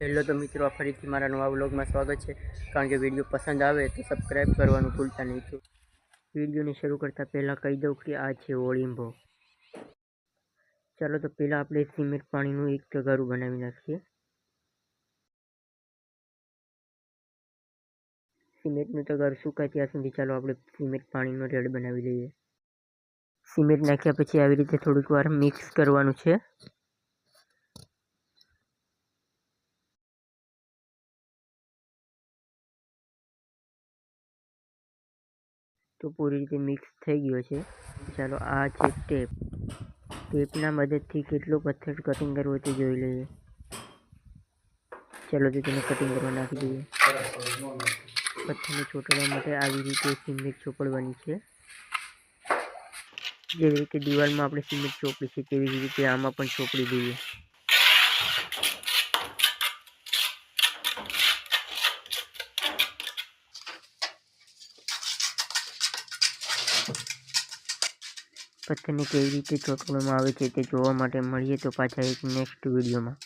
Hello તો મિત્રો ફરીથી મારા નવા વ્લોગમાં સ્વાગત છે. કારણ કે વીડિયો પસંદ આવે તો સબસ્ક્રાઈબ કરવાનું ભૂલતા નહીં. તો વિડીયોને શરૂ કરતાં પહેલાં કહી દઉં કે આ છે ઓળીંબો. ચાલો તો પહેલાં આપણે સિમેન્ટ પાણીનું એક તગારું બનાવી નાખીએ. સિમેન્ટનું તગારું સુકાય ત્યાં સુધી ચાલો આપણે સિમેન્ટ પાણીનો રેડ બનાવી લઈએ. સિમેન્ટ નાખ્યા પછી આવી રીતે થોડીક વાર મિક્સ કરવાનું છે. તો પૂરી રીતે મિક્સ થઈ ગયો છે. ચાલો, આ છે ટેપ ટેપના મદદથી કેટલો પથ્થર કટિંગ કરવો તે જોઈ લઈએ. ચાલો તો તેને કટિંગ કરવા નાખી દઈએ. પથ્થરને ચોંટાડવા માટે આવી રીતે સિમેન્ટ ચોપડ બની છે. જેવી રીતે દિવાલમાં આપણે સિમેન્ટ ચોપડી છે, તેવી જ રીતે આમાં પણ ચોપડી દઈએ પથ્થરને કેવી રીતે ચોંટવામાં આવે છે તે જોવા માટે મળીએ તો પાછા એક નેક્સ્ટ વિડીયોમાં.